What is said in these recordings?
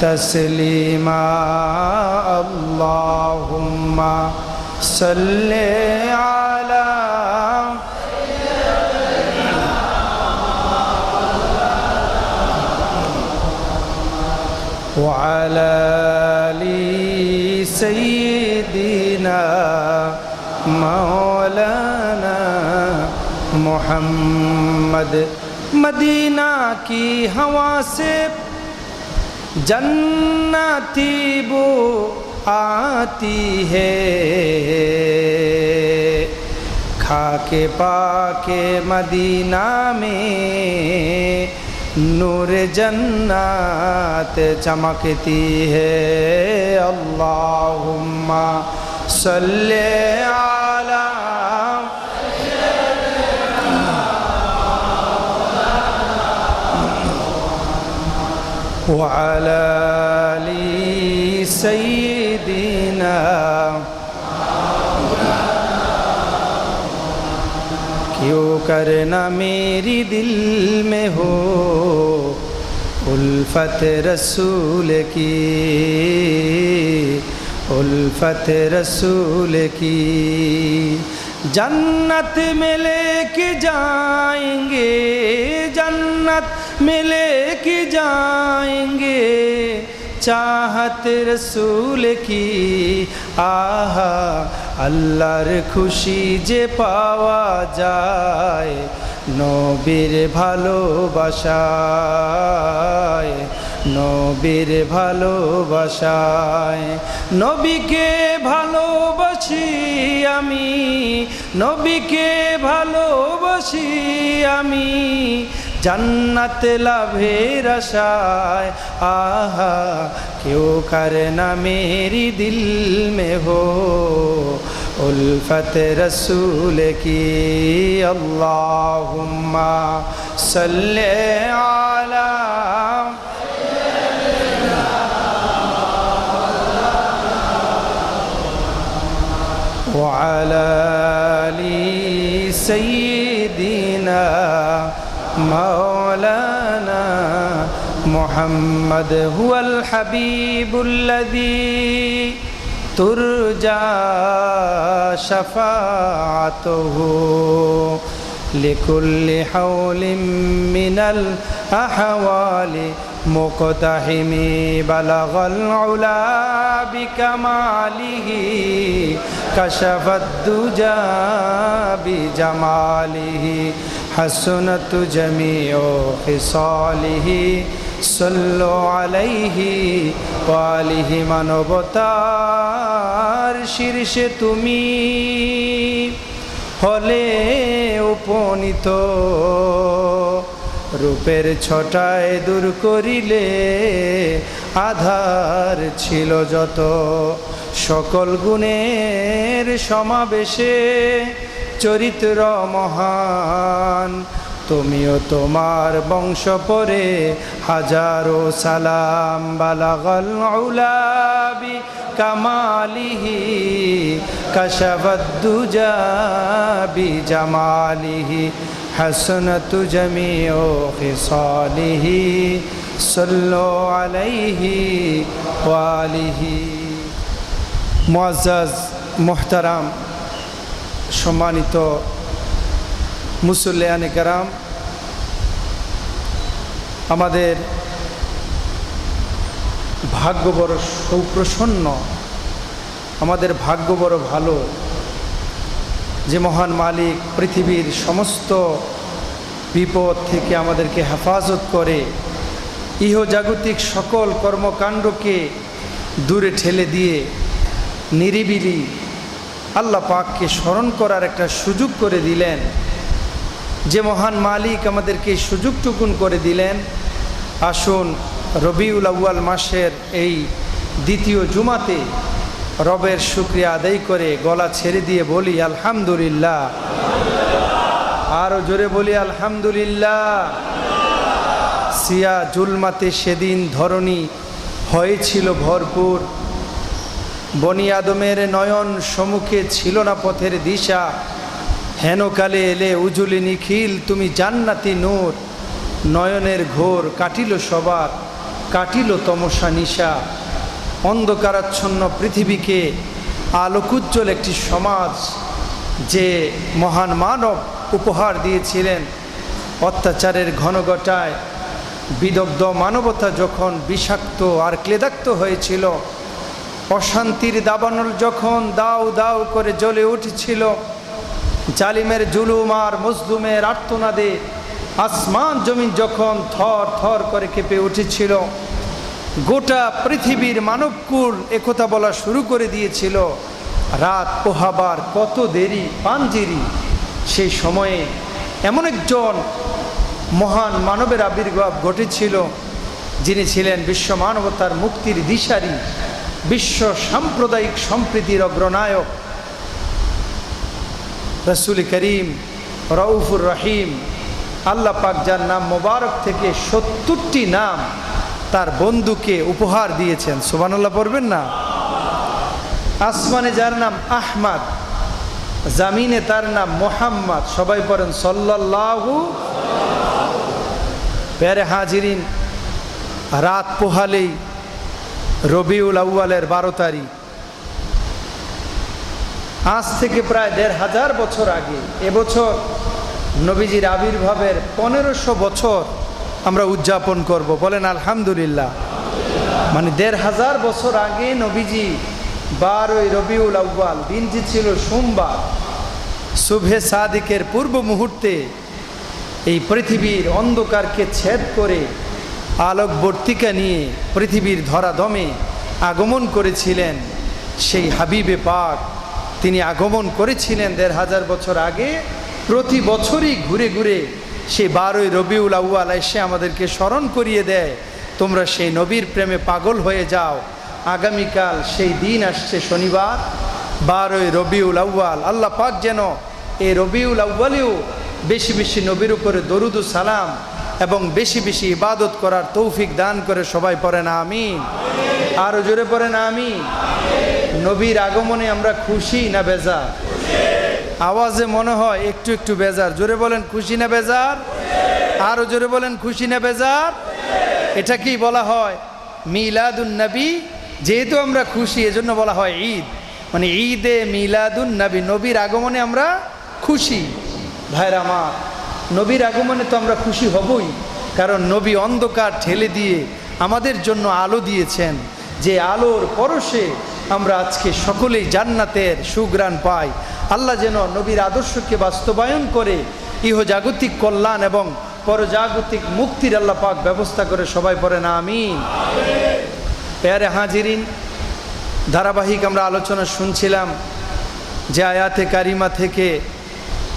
تسليما اللهم صل على وعلى لي سيدنا مولانا محمد. مدینہ کی ہوا سے जन्नती बो आती है खाके पाके मदीना में नूर जन्नत चमकती है अल्लाहुम्मा सल्ले आला وعلى آل سيدنا کیوں کرنا میری دل میں ہو الفت رسول کی الفت رسول کی جنت میں لے کے جائیں گے جنت में लेके जाएंगे चाहत रसूल की आहा আল্লাহর খুশি যে পাওয়া যায় নবীর ভালোবাসায় নবীর ভালোবাসায় নবীকে ভালোবাসি আমি নবীকে ভালোবাসি আমি জান্নাত লাভের আশায়, আহা, কেউ কার না মেরি দিল মে হো। উলফত রসুল কি আল্লাহুম্মা সাল্লি আলা وعلى آل سيدنا مولانا محمد هو الحبيب الذي ترجى شفاعته لكل حول من الأحوال مقتحم بلغ العلا بكماله كشف الدجى بجماله حسنت جميع خصاله صلوا عليه وآله মানবতার শীর্ষে তুমি হলে উপনীত রূপের ছটায় দূর করিলে আধার ছিল যত সকল গুণের সমাবেশে চরিত্র মহান তুমিও তোমার বংশ পরে হাজারো সালাম বালাগল উলাবি কামালিহি কশবদ্দুজা বি জামালিহি حسنت جميع خصاله صلوا عليه وآله মুআজ্জাজ মোহতারাম সম্মানিত মুসল্লিয়ানে কারাম, আমাদের ভাগ্য বড় সৌপ্রসন্ন, আমাদের ভাগ্য বড় ভালো যে মহান মালিক পৃথিবীর সমস্ত বিপদ থেকে আমাদেরকে হেফাজত করে ইহজাগতিক সকল কর্মকাণ্ডকে দূরে ঠেলে দিয়ে নিরিবিলি আল্লাহ পাককে স্মরণ করার একটা সুযোগ করে দিলেন। যে মহান মালিক আমাদেরকে এই সুযোগটুকুন করে দিলেন। আসুন, রবিউল আউয়াল মাসের এই দ্বিতীয় জুমাতে রবের শুক্রিয়া আদায় করে গলা ছেড়ে দিয়ে বলি, আলহামদুলিল্লাহ। আরও জোরে বলি, আলহামদুলিল্লাহ। সিয়া জুলমাতে সেদিন ধরণী হয়েছিল ভরপুর। বনি আদমের নয়ন সম্মুখে ছিল না পথের দিশা। হেনকালে এলে উজুলি নিখিল, তুমি জান্নাতি নূর। নয়নের ঘোর কাটিল সবার, কাটিল তমসা নিশা। অন্ধকারাচ্ছন্ন পৃথিবীকে আলোকুজ্জ্বল একটি সমাজ যে মহান মানব উপহার দিয়েছিলেন। অত্যাচারের ঘনঘটায় বিদগ্ধ মানবতা যখন বিষাক্ত আর ক্লেদাক্ত হয়েছিল অশান্তির দাবানল যখন দাউ দাউ করে জ্বলে উঠেছিল, জালিমের জুলুম আর মজলুমের আর্তনাদে আসমান জমিন যখন থর থর করে কেঁপে উঠেছিল, গোটা পৃথিবীর মানবকুল একথা বলা শুরু করে দিয়েছিল, রাত পোহাবার কত দেরি পাঞ্জিরি সেই সময়ে এমন একজন মহান মানবের আবির্ভাব ঘটেছিল, যিনি ছিলেন বিশ্ব মানবতার মুক্তির দিশারি। বিশ্ব সাম্প্রদায়িক সম্প্রীতির অগ্রনায়ক। রসুল করিম রউফুর রহিম, আল্লাহ পাক যার নাম মোবারক থেকে সত্তরটি নাম তার বন্ধুকে উপহার দিয়েছেন। সুবানুল্লাহ পড়বেন না? আসমানে যার নাম আহমাদ, জামিনে তার নাম মোহাম্মদ, সবাই পড়েন সল্লাহু প্যারে হাজিরিন, রাত পোহালেই রবিউল আউ্বালের বারো তারিখ। আজ থেকে প্রায় দেড় হাজার বছর আগে, এবছর নবীজির আবির্ভাবের পনেরোশো বছর আমরা উদযাপন করব। বলেন, আলহামদুলিল্লাহ। মানে দেড় হাজার বছর আগে নবীজি বারোই রবিউল আউ্বাল দিনটি ছিল সোমবার। শুভে সাদিকের পূর্ব মুহূর্তে এই পৃথিবীর অন্ধকারকে ছেদ করে আলোকবর্তিকা নিয়ে পৃথিবীর ধরাদমে আগমন করেছিলেন সেই হাবিবে পাক। তিনি আগমন করেছিলেন দেড় হাজার বছর আগে। প্রতি বছরই ঘুরে ঘুরে সেই বারোই রবিউল আউ্য়াল এসে আমাদেরকে স্মরণ করিয়ে দেয়, তোমরা সেই নবীর প্রেমে পাগল হয়ে যাও। আগামীকাল সেই দিন আসছে শনিবার, বারোই রবিউল আউ্য়াল। আল্লাহ পাক যেন এই রবিউল আউ্বালেও বেশি বেশি নবীর উপরে দরুদু সালাম এবং বেশি বেশি ইবাদত করার তৌফিক দান করে সবাই পড়ে না আমি আরও জোরে পড়ে না আমি নবীর আগমনে আমরা খুশি না বেজার? আওয়াজে মনে হয় একটু একটু বেজার। জোরে বলেন, খুশি না বেজার? আরও জোরে বলেন, খুশি না বেজার? এটা কি বলা হয়? মিলাদুন নবী? যেহেতু আমরা খুশি, এজন্য বলা হয় ঈদ। মানে ঈদে মিলাদুন নবী। নবীর আগমনে আমরা খুশি। ভাইরা আমার নবীর আগমনে তো আমরা খুশি হবই, কারণ নবী অন্ধকার ঠেলে দিয়ে আমাদের জন্য আলো দিয়েছেন যে আলোর পরশে আমরা আজকে সকলেই জান্নাতের সুগ্রাণ পাই। আল্লাহ যেন নবীর আদর্শকে বাস্তবায়ন করে ইহজাগতিক কল্যাণ এবং পরজাগতিক মুক্তির আল্লাহ পাক ব্যবস্থা করে সবাই পড়ে না আমিন। পেয়ারে হাজিরিন, ধারাবাহিক আমরা আলোচনা শুনছিলাম যে আয়াতে কারিমা থেকে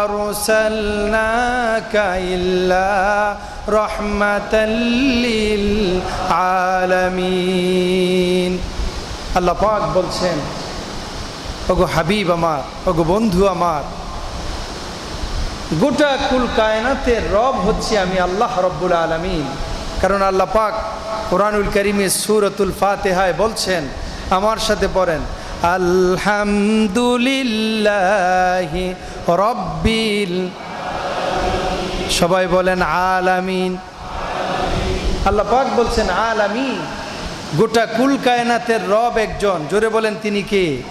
أرسلناك إلا رحمة للعالمين আল্লাহ পাক বলছেন ওগো হাবিব আমার ওগো বন্ধু আমার গোটা কুল কায়নাতের রব হচ্ছে আমি আল্লাহ রব্বুল আলমিন কারণ আল্লাহ পাক কোরআনুল করিমের সুরতুল ফাতেহায় বলছেন আমার সাথে পড়েন আলহামদুলিল্লাহ রব্বিল সবাই বলেন আলামিন। আল্লাহ পাক বলছেন আলামিন। গোটা কুল কায়নাতের রব একজন। জোরে বলেন তিনি কে?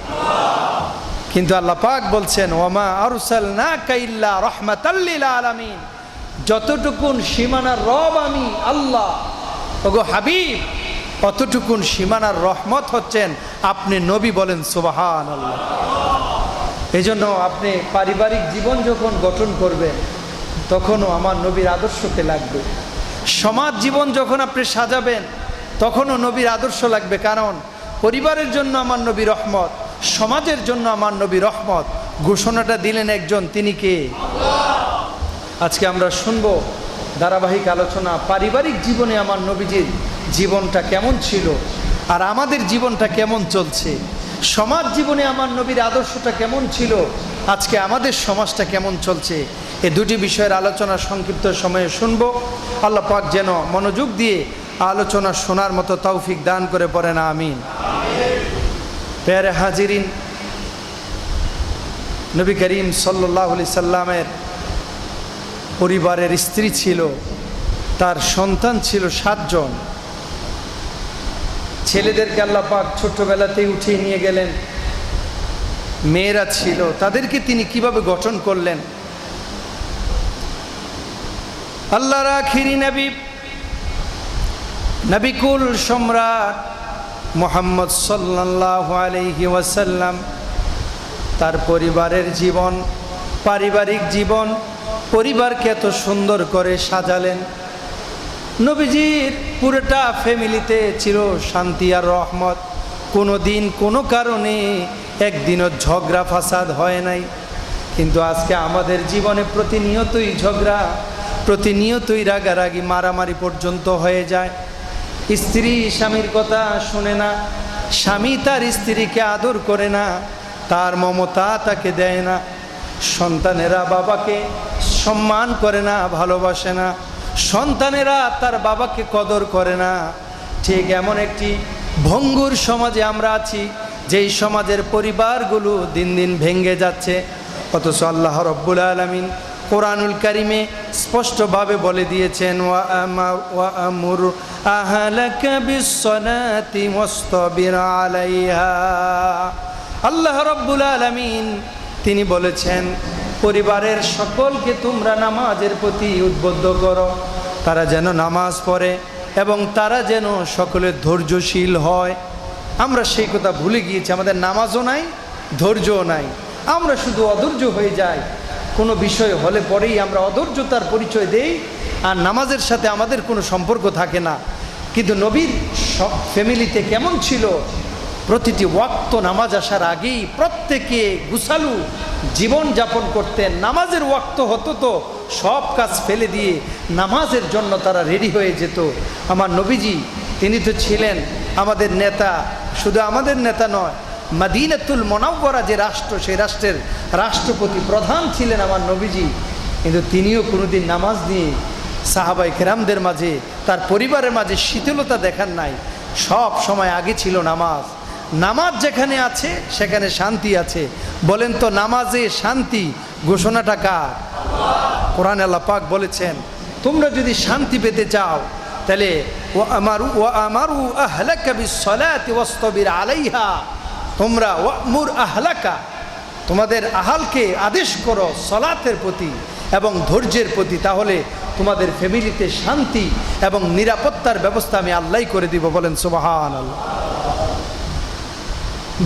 কিন্তু আল্লাহ পাক বলছেন ওমা আরুসাল না কাইল্লা রহমাতাল্লিল আলামিন। যতটুকুন সীমানার রব আমি, আল্লাহ। ওগো হাবিব, অতটুকুন সীমানার রহমত হচ্ছেন আপনি নবী বলেন সুবাহান আল্লাহ এই জন্য আপনি পারিবারিক জীবন যখন গঠন করবেন, তখনও আমার নবীর আদর্শকে লাগবে। সমাজ জীবন যখন আপনি সাজাবেন, তখনও নবীর আদর্শ লাগবে। কারণ পরিবারের জন্য আমার নবী রহমত, সমাজের জন্য আমার নবী রহমত। ঘোষণাটা দিলেন একজন, তিনি কে? আজকে আমরা শুনব ধারাবাহিক আলোচনা, পারিবারিক জীবনে আমার নবীজির জীবনটা কেমন ছিল আর আমাদের জীবনটা কেমন চলছে। সমাজ জীবনে আমার নবীর আদর্শটা কেমন ছিল? আজকে আমাদের সমাজটা কেমন চলছে? এ দুটি বিষয়ের আলোচনা সংক্ষিপ্ত সময়ে শুনব। আল্লাহ পাক যেন মনোযোগ দিয়ে আলোচনা শোনার মতো তৌফিক দান করে পড়ে না আমিন। পেয়ারে হাজিরিন, নবী করিম সাল্লাহ সাল্লামের পরিবারের স্ত্রী ছিল, তার সন্তান ছিল সাতজন। ছেলেদেরকে আল্লাহ পাক ছোট্টবেলাতেই উঠিয়ে নিয়ে গেলেন। মেয়েরা ছিল, তাদেরকে তিনি কীভাবে গঠন করলেন? আল্লাহ রাখিরি নবী নবিকুল সম্রাট মোহাম্মদ সাল্লাহ আলহি ওয়াসাল্লাম, তার পরিবারের জীবন, পারিবারিক জীবন, পরিবারকে এত সুন্দর করে সাজালেন। নবীজির পুরোটা ফ্যামিলিতে চির শান্তি আর রহমত। কোনো দিন কোনো কারণে একদিনও ঝগড়া ফাসাদ হয় নাই। কিন্তু আজকে আমাদের জীবনে প্রতিনিয়তই ঝগড়া, প্রতিনিয়তই রাগারাগি, মারামারি পর্যন্ত হয়ে যায়। স্ত্রী স্বামীর কথা শুনে না, স্বামী তার স্ত্রীকে আদর করে না, তার মমতা তাকে দেয় না। সন্তানেরা বাবাকে সম্মান করে না, ভালোবাসে না। সন্তানেরা তার বাবাকে কদর করে না। ঠিক এমন একটি ভঙ্গুর সমাজে আমরা আছি, যেই সমাজের পরিবারগুলো দিন দিন ভেঙ্গে যাচ্ছে। অথচ আল্লাহ রব্বুল আলমিন কোরআনুল কারিমে স্পষ্টভাবে বলে দিয়েছেন আল্লাহ রব্বুল আলমিন তিনি বলেছেন পরিবারের সকলকে তোমরা নামাজের প্রতি উদ্বুদ্ধ করো। তারা যেন নামাজ পড়ে এবং তারা যেন সকলে ধৈর্যশীল হয়। আমরা সেই কথা ভুলে গিয়েছি, আমাদের নামাজও নাই, ধৈর্যও নাই। আমরা শুধু অধৈর্য হয়ে যাই। কোনো বিষয় হলে পরেই আমরা অধৈর্যতার পরিচয় দেই আর নামাজের সাথে আমাদের কোনো সম্পর্ক থাকে না। কিন্তু নবীর ফ্যামিলিতে কেমন ছিল? প্রতিটি ওয়াক্ত নামাজ আসার আগেই প্রত্যেকে গুছালু জীবন যাপন করতেন নামাজের ওয়াক্ত হতো তো সব কাজ ফেলে দিয়ে নামাজের জন্য তারা রেডি হয়ে যেত। আমার নবীজি, তিনি তো ছিলেন আমাদের নেতা, শুধু আমাদের নেতা নয়, মাদিনাতুল মনাব্বরা যে রাষ্ট্র, সেই রাষ্ট্রের রাষ্ট্রপতি প্রধান ছিলেন আমার নবীজি। কিন্তু তিনিও কোনোদিন নামাজ নিয়ে সাহাবাই কেরামদের মাঝে, তার পরিবারের মাঝে শীতলতা দেখার নাই। সব সময় আগে ছিল নামাজ। নামাজ যেখানে আছে, সেখানে শান্তি আছে। বলেন তো, নামাজে শান্তি ঘোষণাটা কার? কোরআন আল্লাহ পাক বলেছেন, তোমরা যদি শান্তি পেতে চাও, তাহলে ও আমার ও আমারু আহলাকা বিসসালাতি ওয়াসতাবির আলাইহা। তোমরা ওয়ামুর আহলাকা, তোমাদের আহালকে আদেশ করো সলাতের প্রতি এবং ধৈর্যের প্রতি, তাহলে তোমাদের ফ্যামিলিতে শান্তি এবং নিরাপত্তার ব্যবস্থা আমি আল্লাহ করে দিব। বলেন সুবাহান আল্লাহ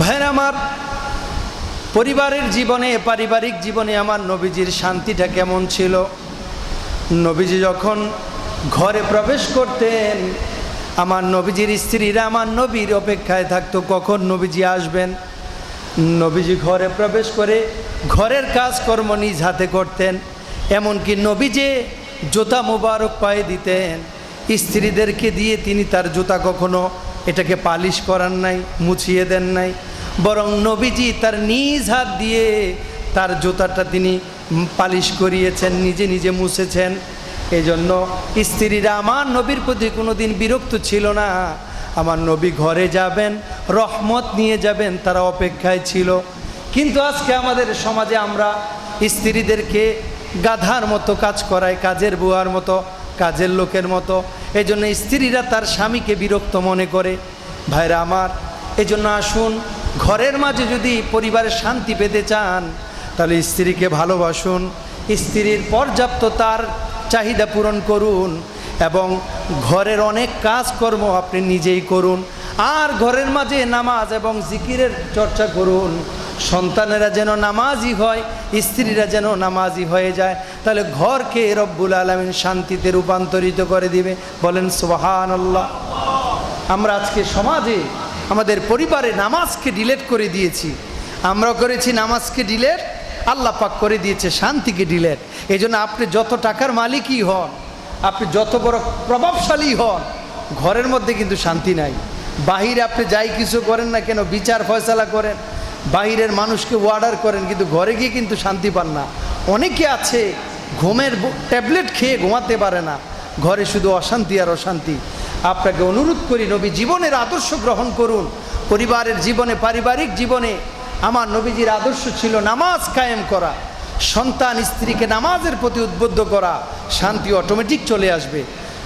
ভাইয়ের আমার, পরিবারের জীবনে, পারিবারিক জীবনে আমার নবীজির শান্তিটা কেমন ছিল? নবীজি যখন ঘরে প্রবেশ করতেন, আমার নবীজির স্ত্রীরা আমার নবীর অপেক্ষায় থাকতো, কখন নবীজি আসবেন? নবীজি ঘরে প্রবেশ করে ঘরের কাজকর্ম নিজ হাতে করতেন, এমনকি নবীজে জুতা মোবারক পায়ে দিতেন। স্ত্রীদেরকে দিয়ে তিনি তার জুতা কখনো এটাকে পালিশ করার নাই, মুছিয়ে দেন নাই। বরং নবীজি তার নিজ হাত দিয়ে তার জুতাটা তিনি পালিশ করিয়েছেন, নিজে নিজে মুছেছেন। এই জন্য স্ত্রীরা, আমার নবীর প্রতি কোনো দিন বিরক্ত ছিল না। আমার নবী ঘরে যাবেন, রহমত নিয়ে যাবেন, তারা অপেক্ষায় ছিল। কিন্তু আজকে আমাদের সমাজে আমরা স্ত্রীদেরকে গাধার মতো কাজ করায়, কাজের বুয়ার মতো কাজের লোকের মতো। এই জন্য স্ত্রীরা তার স্বামীকে বিরক্ত মনে করে। ভাইরা আমার এই জন্য আসুন, ঘরের মাঝে যদি পরিবারের শান্তি পেতে চান, তাহলে স্ত্রীকে ভালোবাসুন। স্ত্রীর পর্যাপ্ত তার চাহিদা পূরণ করুন এবং ঘরের অনেক কাজকর্ম আপনি নিজেই করুন। আর ঘরের মাঝে নামাজ এবং জিকিরের চর্চা করুন। সন্তানেরা যেন নামাজি হয়, স্ত্রীরা যেন নামাজি হয়ে যায়, তাহলে ঘরকে রব্বুল আলমিন শান্তিতে রূপান্তরিত করে দিবে। বলেন সোহান আল্লাহ আমরা আজকে সমাজে আমাদের পরিবারে নামাজকে ডিলেট করে দিয়েছি। আমরা করেছি নামাজকে ডিলেট, আল্লাহ পাক করে দিয়েছে শান্তিকে ডিলেট। এই জন্য আপনি যত টাকার মালিকই হন, আপনি যত বড় প্রভাবশালী হন, ঘরের মধ্যে কিন্তু শান্তি নাই। বাহিরে আপনি যাই কিছু করেন না কেন, বিচার ফয়সালা করেন। বাহিরের মানুষকে অর্ডার করেন, কিন্তু ঘরে গিয়ে কিন্তু শান্তি পান না। অনেকে আছে, ঘুমের ট্যাবলেট খেয়ে ঘুমাতে পারে না। ঘরে শুধু অশান্তি আর অশান্তি। আপনাকে অনুরোধ করি, নবী জীবনের আদর্শ গ্রহণ করুন। পরিবারের জীবনে, পারিবারিক জীবনে আমার নবীজির আদর্শ ছিল নামাজ কায়েম করা। সন্তান স্ত্রীকে নামাজের প্রতি উদ্বুদ্ধ করা। শান্তি অটোমেটিক চলে আসবে।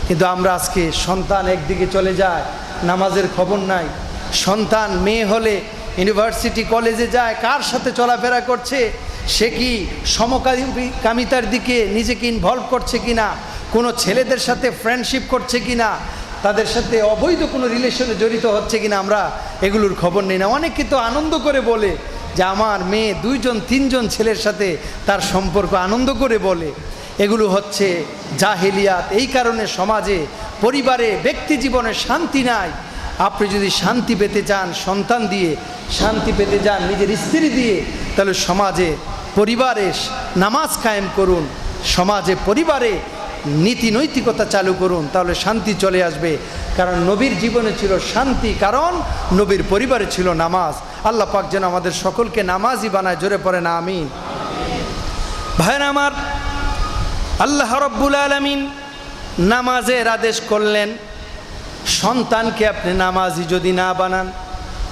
কিন্তু আমরা আজকে সন্তান একদিকে চলে যায়, নামাজের খবর নাই। সন্তান মেয়ে হলে ইউনিভার্সিটি কলেজে যায়, কার সাথে চলাফেরা করছে, সে কি সমকামিতার দিকে নিজেকে ইনভলভ করছে কি না কোনো ছেলেদের সাথে ফ্রেন্ডশিপ করছে কি না তাদের সাথে অবৈধ কোনো রিলেশনে জড়িত হচ্ছে কিনা আমরা এগুলোর খবর নিই না। অনেকে তো আনন্দ করে বলে যে আমার মেয়ে দুইজন, তিনজন ছেলের সাথে তার সম্পর্ক আনন্দ করে বলে। এগুলো হচ্ছে জাহেলিয়াত। এই কারণে সমাজে, পরিবারে, ব্যক্তি জীবনে শান্তি নাই। আপনি যদি শান্তি পেতে চান সন্তান দিয়ে শান্তি পেতে যান নিজের স্ত্রী দিয়ে, তাহলে সমাজে, পরিবারে নামাজ কায়েম করুন, সমাজে, পরিবারে নীতি নৈতিকতা চালু করুন, তাহলে শান্তি চলে আসবে। কারণ নবীর জীবনে ছিল শান্তি, কারণ নবীর পরিবারে ছিল নামাজ। আল্লাহ পাক যেন আমাদের সকলকে নামাজই বানায়, জোরে পড়ে না আমিন। ভাইয়ের আমার, আল্লাহ রব্বুল আলমিন নামাজের আদেশ করলেন, সন্তানকে আপনি নামাজি যদি না বানান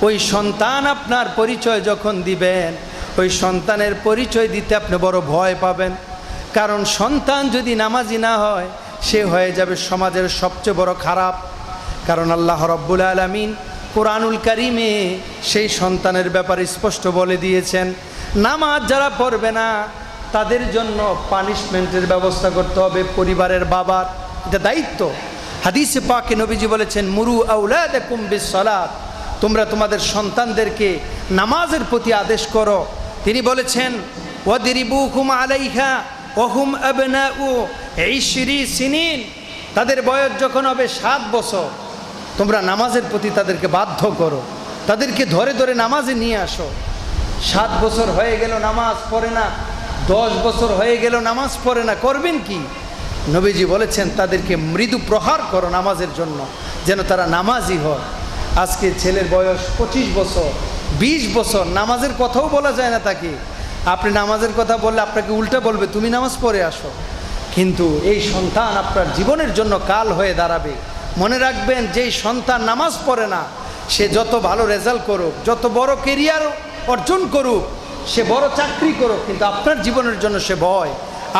ওই সন্তান আপনার পরিচয় যখন দিবেন, ওই সন্তানের পরিচয় দিতে আপনি বড় ভয় পাবেন। কারণ সন্তান যদি নামাজি না হয়, সে হয়ে যাবে সমাজের সবচেয়ে বড় খারাপ। কারণ আল্লাহ রব্বুল আলমিন কোরআনুল কারিমে সেই সন্তানের ব্যাপারে স্পষ্ট বলে দিয়েছেন, নামাজ যারা পড়বে না, তাদের জন্য পানিশমেন্টের ব্যবস্থা করতে হবে পরিবারের বাবার। এটা দায়িত্ব। হাদিসে পাকে নবীজি বলেছেন, মুরু আউলাদ কুম্বিস সলাত। তোমরা তোমাদের সন্তানদেরকে নামাজের প্রতি আদেশ করো। তিনি বলেছেন ওহুম সিনিন। তাদের বয়স যখন হবে সাত বছর, তোমরা নামাজের প্রতি তাদেরকে বাধ্য করো। তাদেরকে ধরে ধরে নামাজে নিয়ে আসো। সাত বছর হয়ে গেল নামাজ পড়ে না, দশ বছর হয়ে গেল নামাজ পড়ে না, করবেন কি? নবীজি বলেছেন, তাদেরকে মৃদু প্রহার করো নামাজের জন্য, যেন তারা নামাজই হয়। আজকে ছেলের বয়স পঁচিশ বছর, বিশ বছর, নামাজের কথাও বলা যায় না তাকে। আপনি নামাজের কথা বললে আপনাকে উল্টা বলবে, তুমি নামাজ পড়ে আসো। কিন্তু এই সন্তান আপনার জীবনের জন্য কাল হয়ে দাঁড়াবে। মনে রাখবেন, যেই সন্তান নামাজ পড়ে না, সে যত ভালো রেজাল্ট করুক, যত বড় কেরিয়ার অর্জন করুক, সে বড় চাকরি করুক, কিন্তু আপনার জীবনের জন্য সে ভয়।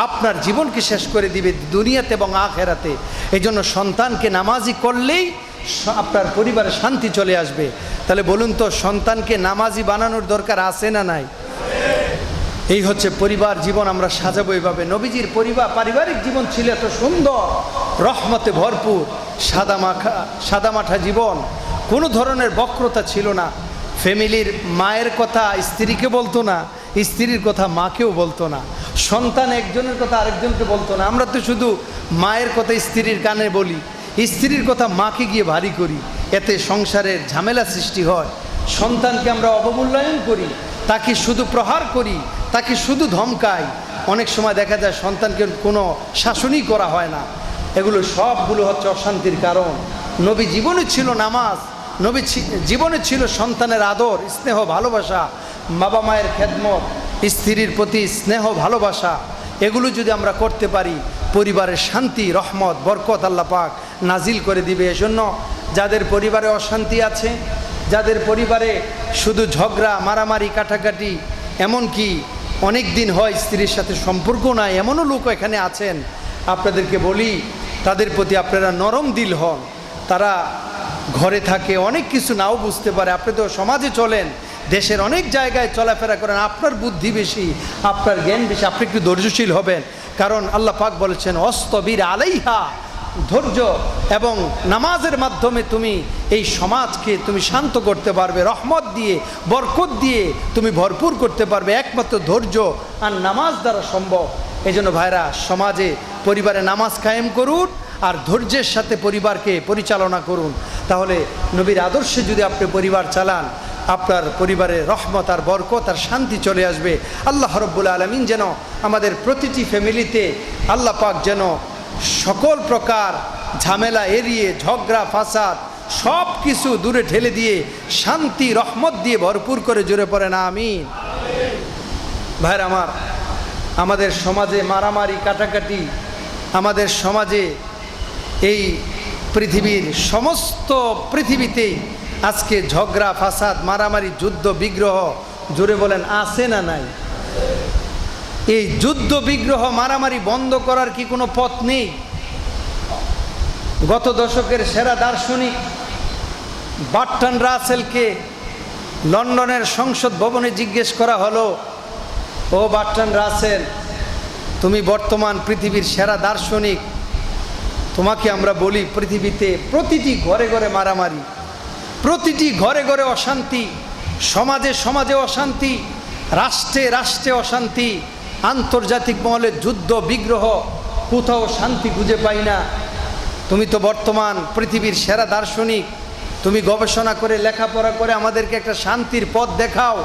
আপনার জীবনকে শেষ করে দিবে দুনিয়াতে এবং আখেরাতে। এই জন্য সন্তানকে নামাজি করলেই আপনার পরিবারে শান্তি চলে আসবে। তাহলে বলুন তো, সন্তানকে নামাজি বানানোর দরকার আছে না নাই? এই হচ্ছে পরিবার জীবন, আমরা সাজাবো এইভাবে নবীজির পরিবার, পারিবারিক জীবন ছিল এত সুন্দর, রহমতে ভরপুর, সাদা মাখা, সাদা মাঠা জীবন। কোনো ধরনের বক্রতা ছিল না। ফ্যামিলির মায়ের কথা স্ত্রীকে বলতো না, স্ত্রীর কথা মাকেও বলতো না। সন্তান একজনের কথা আরেকজনকে বলতো না। আমরা তো শুধু মায়ের কথা স্ত্রীর কানে বলি। স্ত্রীর কথা মাকে গিয়ে ভারী করি, এতে সংসারের ঝামেলা সৃষ্টি হয়। সন্তানকে আমরা অবমূল্যায়ন করি, তাকে শুধু প্রহার করি, তাকে শুধু ধমকাই। অনেক সময় দেখা যায় সন্তানকে কোনো শাসনই করা হয় না। এগুলো সবগুলো হচ্ছে অশান্তির কারণ। নবী জীবনে ছিল নামাজ, নবী জীবনে ছিল সন্তানের আদর, স্নেহ, ভালোবাসা বাবা মায়ের খেদমত, স্ত্রীর প্রতি স্নেহ, ভালোবাসা। এগুলো যদি আমরা করতে পারি, পরিবারের শান্তি, রহমত, বরকত আল্লাহ পাক নাজিল করে দিবে। এজন্য যাদের পরিবারে অশান্তি আছে, যাদের পরিবারে শুধু ঝগড়া, মারামারি, কাটাকাটি, এমনকি অনেক দিন হয় স্ত্রীর সাথে সম্পর্ক নাই, এমনও লোক এখানে আছেন, আপনাদেরকে বলি, তাদের প্রতি আপনারা নরম দিল হন। তারা ঘরে থাকে, অনেক কিছু নাও বুঝতে পারে। আপনি তো সমাজে চলেন দেশের অনেক জায়গায় চলাফেরা করেন, আপনার বুদ্ধি বেশি, আপনার জ্ঞান বেশি, আপনি একটু ধৈর্যশীল হবেন। কারণ আল্লাহ পাক বলেছেন, অস্তবীর আলাইহা ধৈর্য এবং নামাজের মাধ্যমে তুমি এই সমাজকে তুমি শান্ত করতে পারবে, রহমত দিয়ে, বরকত দিয়ে তুমি ভরপুর করতে পারবে, একমাত্র ধৈর্য আর নামাজ দ্বারা সম্ভব। এই জন্য ভাইরা, সমাজে, পরিবারে নামাজ কায়েম করুন আর ধৈর্যের সাথে পরিবারকে পরিচালনা করুন। তাহলে নবীর আদর্শে যদি আপনি পরিবার চালান আপনার পরিবারে রহমত আর বরকত আর শান্তি চলে আসবে। আল্লাহ রব্বুল আলমিন যেন আমাদের প্রতিটি ফ্যামিলিতে আল্লাহ পাক যেন সকল প্রকার ঝামেলা এড়িয়ে, ঝগড়া, ফাসাদ সব কিছু দূরে ঠেলে দিয়ে শান্তি, রহমত দিয়ে ভরপুর করে জুড়ে পড়ে না আমিন। ভাইর আমার, আমাদের সমাজে মারামারি, কাটাকাটি, আমাদের সমাজে এই পৃথিবীর সমস্ত পৃথিবীতেই আজকে ঝগড়া, ফাসাদ, মারামারি, যুদ্ধ, বিগ্রহ জুড়ে বলেন, আছে না নাই? এই যুদ্ধ, বিগ্রহ, মারামারি বন্ধ করার কি কোনো পথ নেই? গত দশকের সেরা দার্শনিক বাট্টন রাসেলকে লন্ডনের সংসদ ভবনে জিজ্ঞেস করা হলো, ও বাট্টন রাসেল, তুমি বর্তমান পৃথিবীর সেরা দার্শনিক। তোমাকে আমরা বলি পৃথিবীতে প্রতিটি ঘরে ঘরে মারামারি প্রতিটি ঘরে ঘরে অশান্তি, সমাজে সমাজে অশান্তি, রাষ্ট্রে রাষ্ট্রে অশান্তি, আন্তর্জাতিক মহলে যুদ্ধ, বিগ্রহ, কোথাও শান্তি খুঁজে পাই না। তুমি তো বর্তমান পৃথিবীর সেরা দার্শনিক, তুমি গবেষণা করে, লেখাপড়া করে আমাদেরকে একটা শান্তির পথ দেখাও।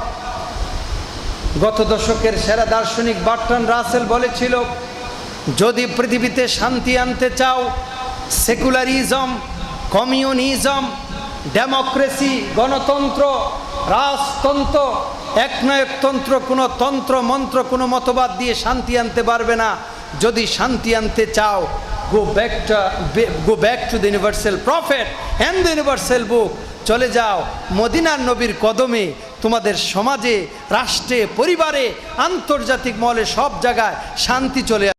গত দশকের সেরা দার্শনিক বার্টন রাসেল বলেছিল, যদি পৃথিবীতে শান্তি আনতে চাও, সেকুলারিজম, কমিউনিজম ডেমোক্রেসি গণতন্ত্র, রাজতন্ত্র, একনায়কতন্ত্র, কোনো তন্ত্র, মন্ত্র, কোনো মতবাদ দিয়ে শান্তি আনতে পারবে না। যদি শান্তি আনতে চাও go back to go back to the universal prophet and the universal book চলে যাও, মদিনার নবীর কদমে তোমাদের সমাজে, রাষ্ট্রে, পরিবারে, আন্তর্জাতিক মহলে সব জায়গায় শান্তি চলে